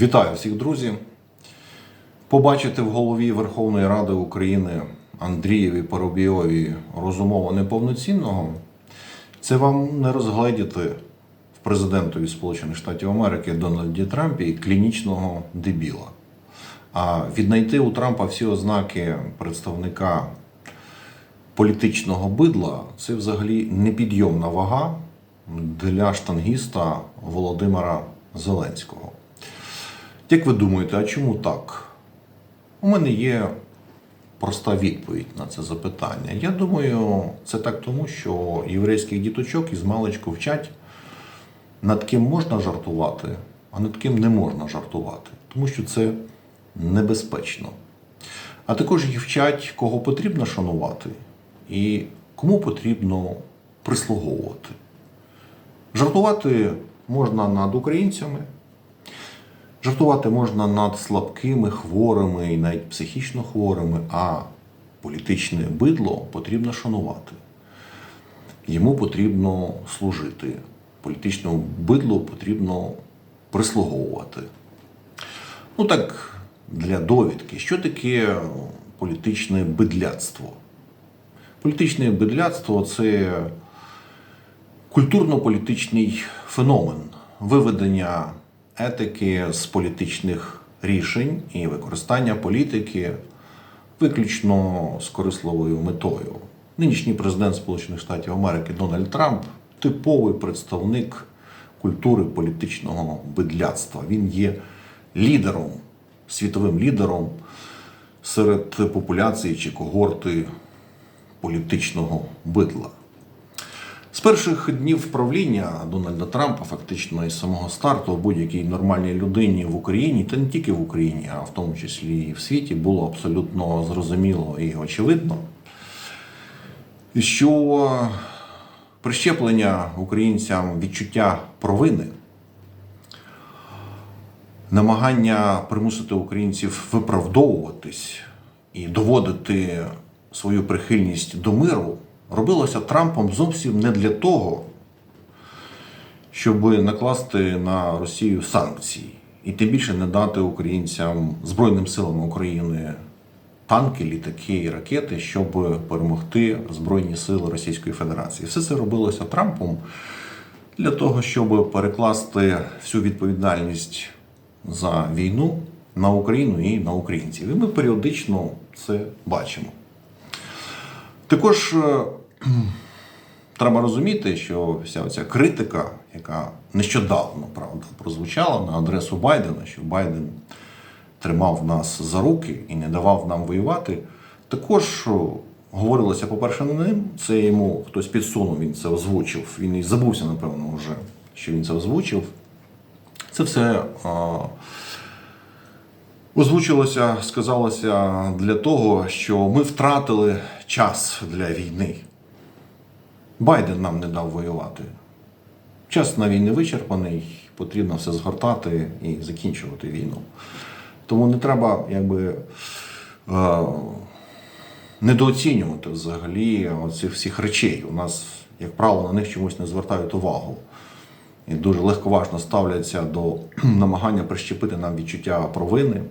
Вітаю всіх, друзі. Побачити в голові Верховної Ради України Андрієві Парубійові розумово неповноцінного це вам не розгледіти в президентові Сполучених Штатів Америки Дональді Трампі клінічного дебіла. А віднайти у Трампа всі ознаки представника політичного бидла це взагалі непідйомна вага для штангіста Володимира Зеленського. Як ви думаєте, а чому так? У мене є проста відповідь на це запитання. Я думаю, це так тому, що єврейських діточок із маличку вчать, над ким можна жартувати, а над ким не можна жартувати, тому що це небезпечно. А також їх вчать, кого потрібно шанувати і кому потрібно прислуговувати. Жартувати можна над українцями, жартувати можна над слабкими, хворими і навіть психічно хворими, а політичне бидло потрібно шанувати. Йому потрібно служити. Політичному бидлу потрібно прислуговувати. Ну так, для довідки, що таке політичне бидляцтво? Політичне бидляцтво це культурно-політичний феномен виведення етики з політичних рішень і використання політики виключно з корисливою метою. Нинішній президент Сполучених Штатів Америки Дональд Трамп типовий представник культури політичного бидляцтва. Він є лідером, світовим лідером серед популяції чи когорти політичного бидла. З перших днів правління Дональда Трампа, фактично із самого старту, будь-якій нормальній людині в Україні, та не тільки в Україні, а в тому числі і в світі, було абсолютно зрозуміло і очевидно, що прищеплення українцям відчуття провини, намагання примусити українців виправдовуватись і доводити свою прихильність до миру робилося Трампом зовсім не для того, щоб накласти на Росію санкції, і тим більше не дати українцям Збройним силам України танки, літаки і ракети, щоб перемогти Збройні сили Російської Федерації. Все це робилося Трампом для того, щоб перекласти всю відповідальність за війну на Україну і на українців. І ми періодично це бачимо. Також е, треба розуміти, що вся ця критика, яка нещодавно правда прозвучала на адресу Байдена, що Байден тримав нас за руки і не давав нам воювати, також говорилося, по-перше, не ним. Це йому хтось підсунув, він це озвучив. Він і забувся, напевно, вже, що він це озвучив. Це все. а, Озвучилося, сказалося для того, що ми втратили час для війни. Байден нам не дав воювати. Час на війни вичерпаний, потрібно все згортати і закінчувати війну. Тому не треба якби, е, недооцінювати взагалі оцих всіх речей. У нас, як правило, на них чомусь не звертають увагу. І дуже легковажно ставляться до намагання прищепити нам відчуття провини.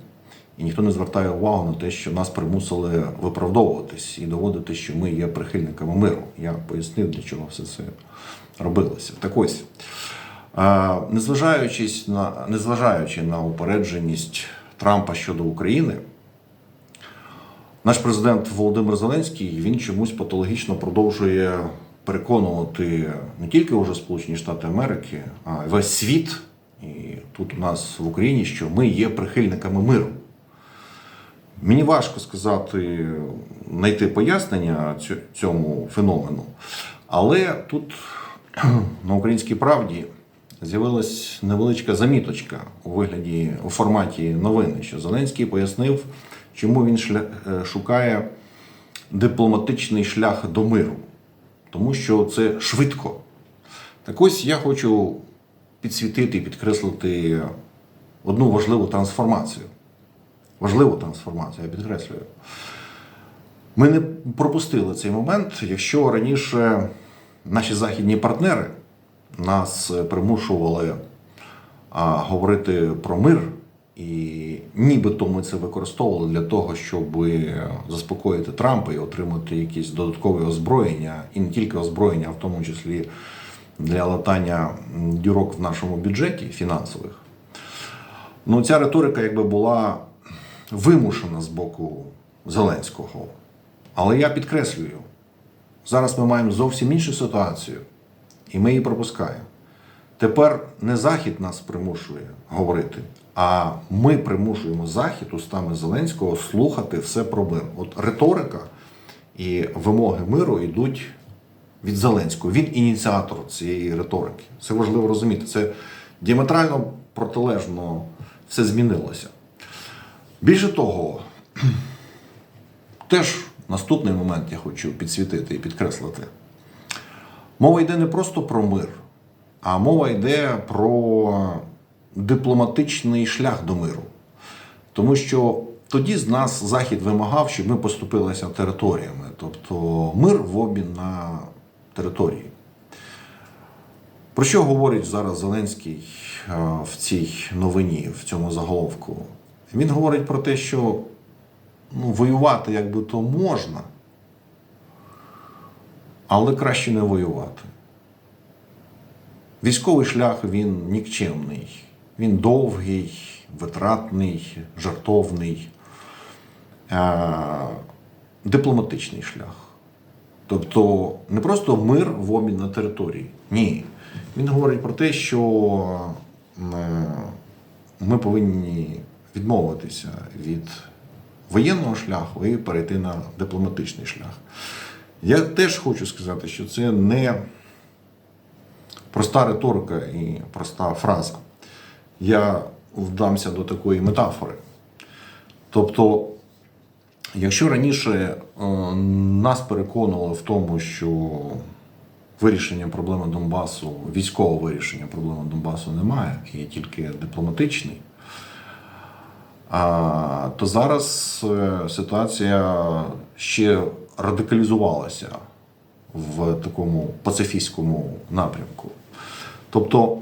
І ніхто не звертає увагу на те, що нас примусили виправдовуватись і доводити, що ми є прихильниками миру. Я пояснив, для чого все це робилося. Так ось, е, незважаючись на, незважаючи на упередженість Трампа щодо України, наш президент Володимир Зеленський він чомусь патологічно продовжує переконувати не тільки уже Сполучені Штати Америки, а й весь світ, і тут у нас в Україні, що ми є прихильниками миру. Мені важко сказати, знайти пояснення цьому феномену, але тут на українській правді з'явилась невеличка заміточка у вигляді у форматі новини, що Зеленський пояснив, чому він шля... е, шукає дипломатичний шлях до миру, тому що це швидко. Так ось я хочу підсвітити і підкреслити одну важливу трансформацію важливу трансформацію, я підкреслюю. Ми не пропустили цей момент, якщо раніше наші західні партнери нас примушували а, говорити про мир І нібито ми це використовували для того, щоб заспокоїти Трампа і отримати якісь додаткові озброєння, і не тільки озброєння, а в тому числі для латання дірок в нашому бюджеті фінансових. Ну, ця риторика якби була вимушена з боку Зеленського. Але я підкреслюю, зараз ми маємо зовсім іншу ситуацію, і ми її пропускаємо. Тепер не Захід нас примушує говорити, а ми примушуємо Захід устами Зеленського слухати все про мир. От риторика і вимоги миру йдуть від Зеленського. Він ініціатор цієї риторики. Це важливо розуміти. Це діаметрально протилежно все змінилося. Більше того, теж наступний момент я хочу підсвітити і підкреслити. Мова йде не просто про мир, а мова йде про дипломатичний шлях до миру. Тому що тоді з нас Захід вимагав, щоб ми поступилися територіями, тобто мир в обмін на території. Про що говорить зараз Зеленський е, в цій новині, в цьому заголовку? Він говорить про те, що ну, воювати якби то можна, але краще не воювати. Військовий шлях він нікчемний, він довгий, витратний, жартовний, е- дипломатичний шлях. Тобто не просто мир в обмін на території. Ні. Він говорить про те, що е, ми повинні відмовитися від воєнного шляху і перейти на дипломатичний шлях. Я теж хочу сказати, що це не проста риторика і проста фраза. Я вдамся до такої метафори. Тобто, якщо раніше е, нас переконували в тому, що вирішення проблеми Донбасу, військового вирішення проблеми Донбасу немає, є тільки дипломатичний, то зараз е, ситуація ще радикалізувалася в такому пацифістському напрямку. Тобто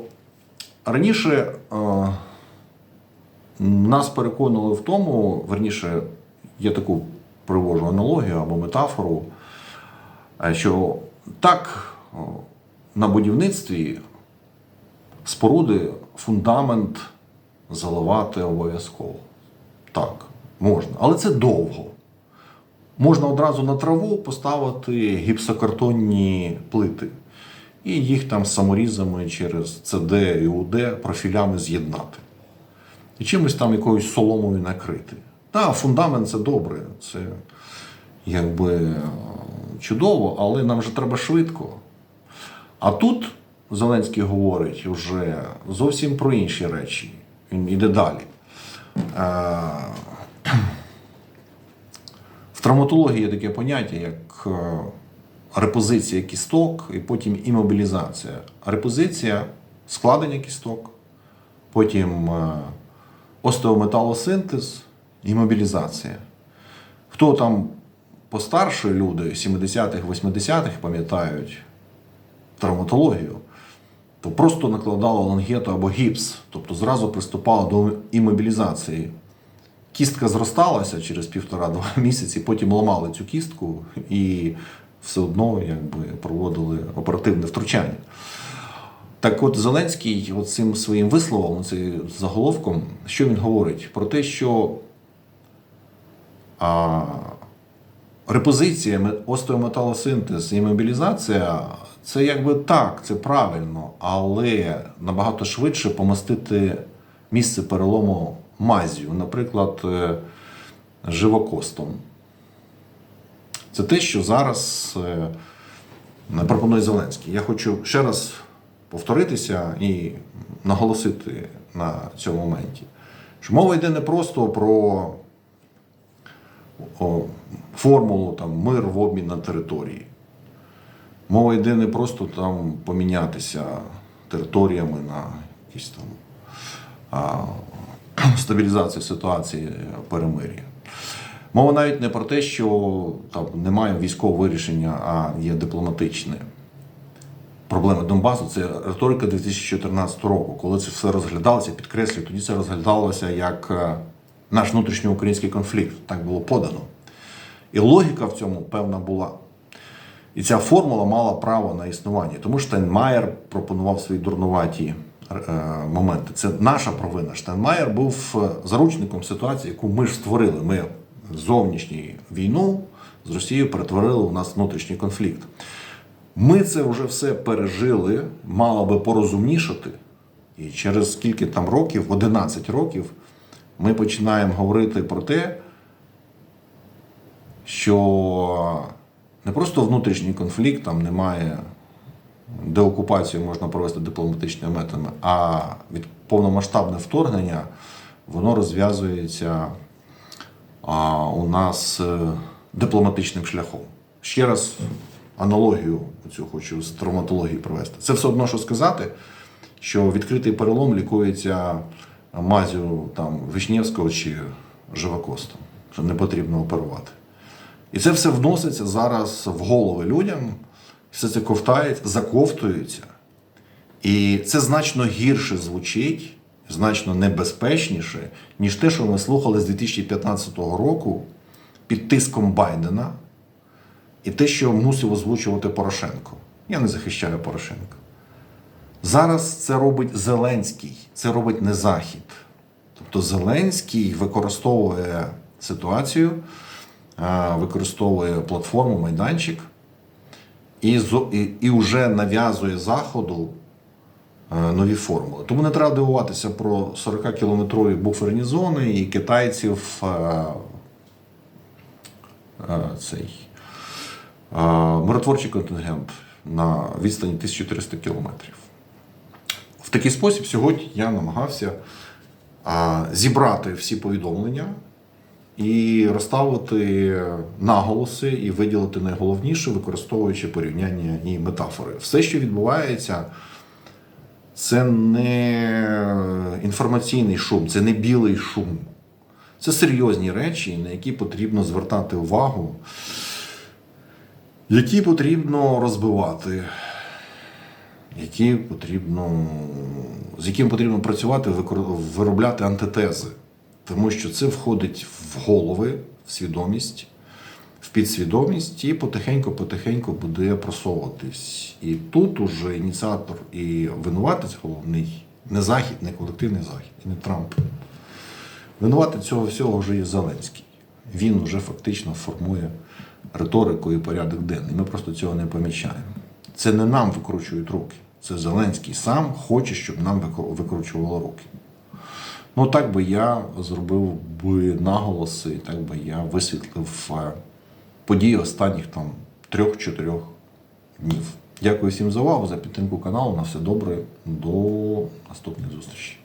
раніше е, нас переконували в тому, верніше, я таку привожу аналогію або метафору, е, що так на будівництві споруди фундамент заливати обов'язково. Так, можна. Але це довго. Можна одразу на траву поставити гіпсокартонні плити і їх там саморізами через CD і UD профілями з'єднати. І чимось там якоюсь соломою накрити. Так, фундамент це добре, це якби е, чудово, але нам же треба швидко. А тут Зеленський говорить вже зовсім про інші речі. Він іде далі. Травматології є таке поняття, як е, репозиція кісток і потім імобілізація. Репозиція складення кісток, потім е, остеометалосинтез, імобілізація. Хто там постарше люди 70-х, 80-х пам'ятають травматологію, то просто накладало лангету або гіпс, тобто зразу приступало до імобілізації. Кістка зросталася через півтора-два місяці, потім ламали цю кістку і все одно якби, проводили оперативне втручання. Так от Зеленський цим своїм висловом, цим заголовком, що він говорить? Про те, що а, репозиція, ме- остеометалосинтез і мобілізація це якби так, це правильно, але набагато швидше помастити місце перелому мазію, наприклад, е, живокостом. Це те, що зараз е, пропонує Зеленський. Я хочу ще раз повторитися і наголосити на цьому моменті, що мова йде не просто про формулу там, мир в обмін на території. Мова йде не просто там помінятися територіями на якісь там стабілізацію ситуації перемир'я. Мова навіть не про те, що там немає військового вирішення, а є дипломатичне. проблеми Донбасу це риторика 2014 року, коли це все розглядалося, підкреслюю, тоді це розглядалося як е, наш внутрішньоукраїнський конфлікт. Так було подано. І логіка в цьому певна була. І ця формула мала право на існування. Тому Штайнмаєр пропонував свої дурнуваті е, моменти. Це наша провина. Штайнмаєр був е, заручником ситуації, яку ми ж створили. Ми зовнішню війну з Росією перетворили у нас внутрішній конфлікт. Ми це вже все пережили, мало би порозумнішати. І через скільки там років, 11 років, ми починаємо говорити про те, що не просто внутрішній конфлікт, там немає деокупацію можна провести дипломатичними методами, а від повномасштабне вторгнення воно розв'язується у нас е, дипломатичним шляхом. Ще раз аналогію цю хочу з травматології провести. Це все одно, що сказати, що відкритий перелом лікується мазю там, Вишнєвського чи Живокостом, що не потрібно оперувати. І це все вноситься зараз в голови людям, все це ковтається, заковтується. І це значно гірше звучить, значно небезпечніше, ніж те, що ми слухали з 2015 року під тиском Байдена, і те, що мусив озвучувати Порошенко. Я не захищаю Порошенка. Зараз це робить Зеленський, це робить не Захід. Тобто Зеленський використовує ситуацію, використовує платформу, майданчик і, і, і вже нав'язує Заходу е, нові формули. Тому не треба дивуватися про 40-кілометрові буферні зони і китайців е, е, цей миротворчий контингент на відстані 1300 кілометрів. В такий спосіб сьогодні я намагався зібрати всі повідомлення і розставити наголоси і виділити найголовніше, використовуючи порівняння і метафори. Все, що відбувається, це не інформаційний шум, це не білий шум. Це серйозні речі, на які потрібно звертати увагу, які потрібно розбивати які потрібно, з яким потрібно працювати, виробляти антитези. Тому що це входить в голови, в свідомість, в підсвідомість і потихеньку-потихеньку буде просовуватись. І тут уже ініціатор і винуватець головний не Захід, не колективний Захід, і не Трамп. Винуватець цього всього вже є Зеленський. Він вже фактично формує риторику і порядок денний. Ми просто цього не помічаємо. Це не нам викручують руки. Це Зеленський сам хоче, щоб нам викру- викручувало руки. Ну, так би я зробив би наголоси, так би я висвітлив е, події останніх там трьох-чотирьох днів. Дякую всім за увагу, за підтримку каналу. На все добре. До наступних зустрічей.